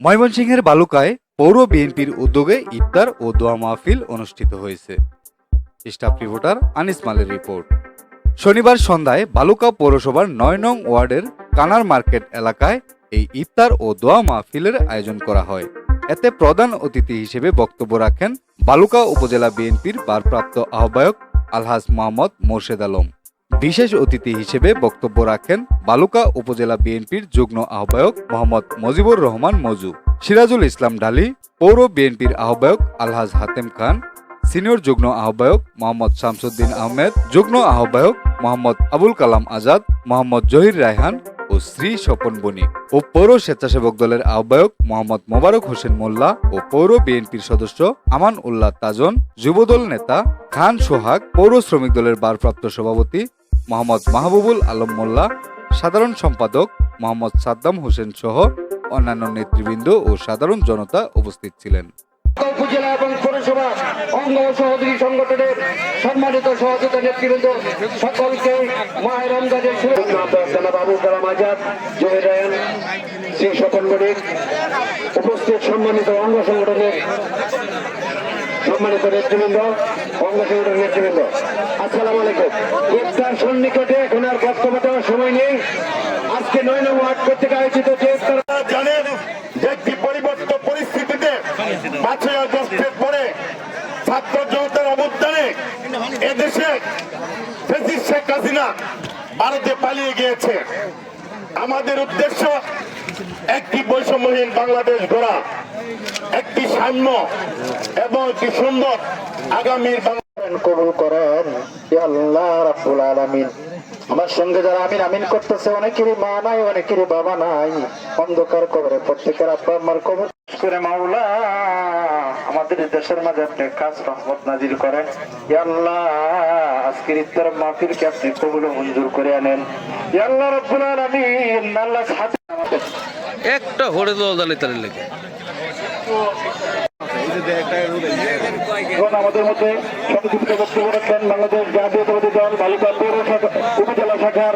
ময়মনসিংহের বালুকায় পৌর বিএনপির উদ্যোগে ইফতার ও দোয়া মাহফিল অনুষ্ঠিত হয়েছে। স্টাফ রিপোর্টার আনিস মালের রিপোর্ট। শনিবার সন্ধ্যায় বালুকা পৌরসভার নয় নং ওয়ার্ডের কানার মার্কেট এলাকায় এই ইফতার ও দোয়া মাহফিলের আয়োজন করা হয়। এতে প্রধান অতিথি হিসেবে বক্তব্য রাখেন বালুকা উপজেলা বিএনপির ভারপ্রাপ্ত আহ্বায়ক আলহাজ মোহাম্মদ মোর্শেদ আলম। বিশেষ অতিথি হিসেবে বক্তব্য রাখেন বালুকা উপজেলা বিএনপির যুগ্ম আহ্বায়ক মোহাম্মদ মজিবুর রহমান মজু, সিরাজুল ইসলাম ডালি পৌর বিএনপির আহ্বায়ক আলহাজ হাতেম খান, সিনিয়র যুগ্ম আহ্বায়ক মোহাম্মদ শামসুদ্দিন আহমেদ, যুগ্ম আহ্বায়ক মোহাম্মদ আবুল কালাম আজাদ, মোহাম্মদ জহির রায়হান ও শ্রী স্বপন বণিক ও পৌর স্বেচ্ছাসেবক দলের আহ্বায়ক মোহাম্মদ মোবারক হোসেন মোল্লা ও পৌর বিএনপির সদস্য আমান উল্লাহ তাজন, যুবদল নেতা খান সোহাগ, পৌর শ্রমিক দলের ভারপ্রাপ্ত সভাপতি মোহাম্মদ মাহবুবুল আলম মোল্লা, সাধারণ সম্পাদক মোহাম্মদ সাদ্দাম হোসেন সহ অন্যান্য নেতৃবৃন্দ ও সাধারণ জনতা উপস্থিত ছিলেন। উপজেলা এবং পৌরসভা অঙ্গ সহযোগী সংগঠনের সম্মানিত সহযোগিতা নেতৃবৃন্দ, সকলকে মায়ের শুভেচ্ছা। বাবু কালাম আজাদ শ্রী উপস্থিত সম্মানিত অঙ্গ সংগঠনের সম্মানিত নেতৃবৃন্দ সংগঠনের নেতৃবৃন্দ আসসালামু আলাইকুম। ইফতার সন্নিকটে এখন আর বক্তব্য দেওয়ার সময় নেই। আজকে নয় নং ওয়ার্ড কর্তৃক আয়োজিত যে জানেন যে একটি পরিবর্তিত পরিস্থিতিতে পাঁচই আগস্টের পরে ছাত্র জনতার অবদানে এদেশে ফেসিস শেখ হাসিনা ভারতে পালিয়ে গিয়েছে। আমাদের উদ্দেশ্য একটি বৈষম্যহীন বাংলাদেশ গড়া। সাম্য এবং একটি সুন্দর আগামীর কবুল করেন আমার সঙ্গে যারা আমিন আমিন করতেছে, অনেকেরই মা নাই, অনেকেরই বাবা নাই। অন্ধকার কবরে প্রত্যেকের আব্বা আম্মার কবর। করে মাওলা, আমাদের দেশের মাঝে আপনি কাজ রহমত নাজির করেন। আজকের ইফতার মাহফিলকে আপনি কবুল মঞ্জুর করে আনেন। আল্লাহ রাব্বুল আলামিন, আল্লাহ একটা হরে দল জানে তার লেগে। এবং আমাদের মধ্যে সংযুক্ত বক্তব্য রাখছেন বাংলাদেশ জাতীয়তাবাদী দল বালিকা পৌর উপজেলা শাখার